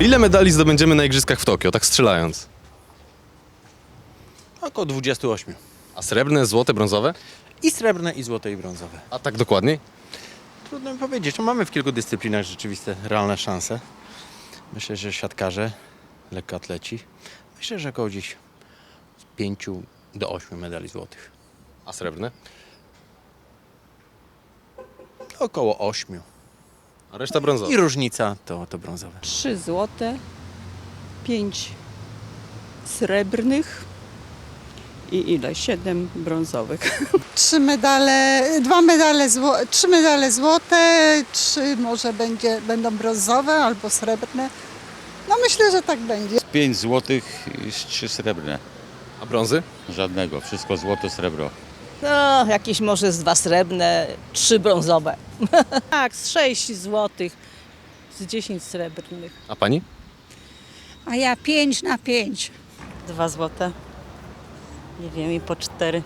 Ile medali zdobędziemy na Igrzyskach w Tokio, tak strzelając? Około 28. A srebrne, złote, brązowe? I srebrne, i złote, i brązowe. A tak dokładniej? Trudno mi powiedzieć. No, mamy w kilku dyscyplinach rzeczywiste realne szanse. Myślę, że siatkarze, lekkoatleci. Myślę, że około gdzieś z 5 do 8 medali złotych. A srebrne? Około 8. A reszta brązowa. I różnica to, to brązowe. Trzy złote, pięć srebrnych i ile? Siedem brązowych. Trzy medale, dwa medale, zło, trzy medale złote, trzy może będzie, będą brązowe albo srebrne. No myślę, że tak będzie. Pięć złotych i trzy srebrne. A brązy? Żadnego, wszystko złoto, srebro. No, jakieś może z dwa srebrne, trzy brązowe. Tak, z 6 złotych, z 10 srebrnych. A pani? A ja pięć na pięć. Dwa złote. Nie wiem, i po cztery.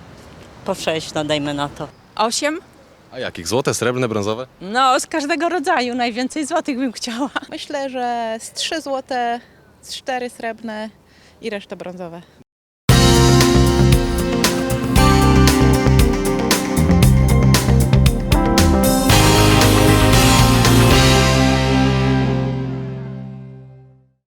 Po sześć, no dajmy na to. Osiem? A jakich? Złote, srebrne, brązowe? No, z każdego rodzaju, najwięcej złotych bym chciała. Myślę, że z 3 złote, z 4 srebrne i reszta brązowe.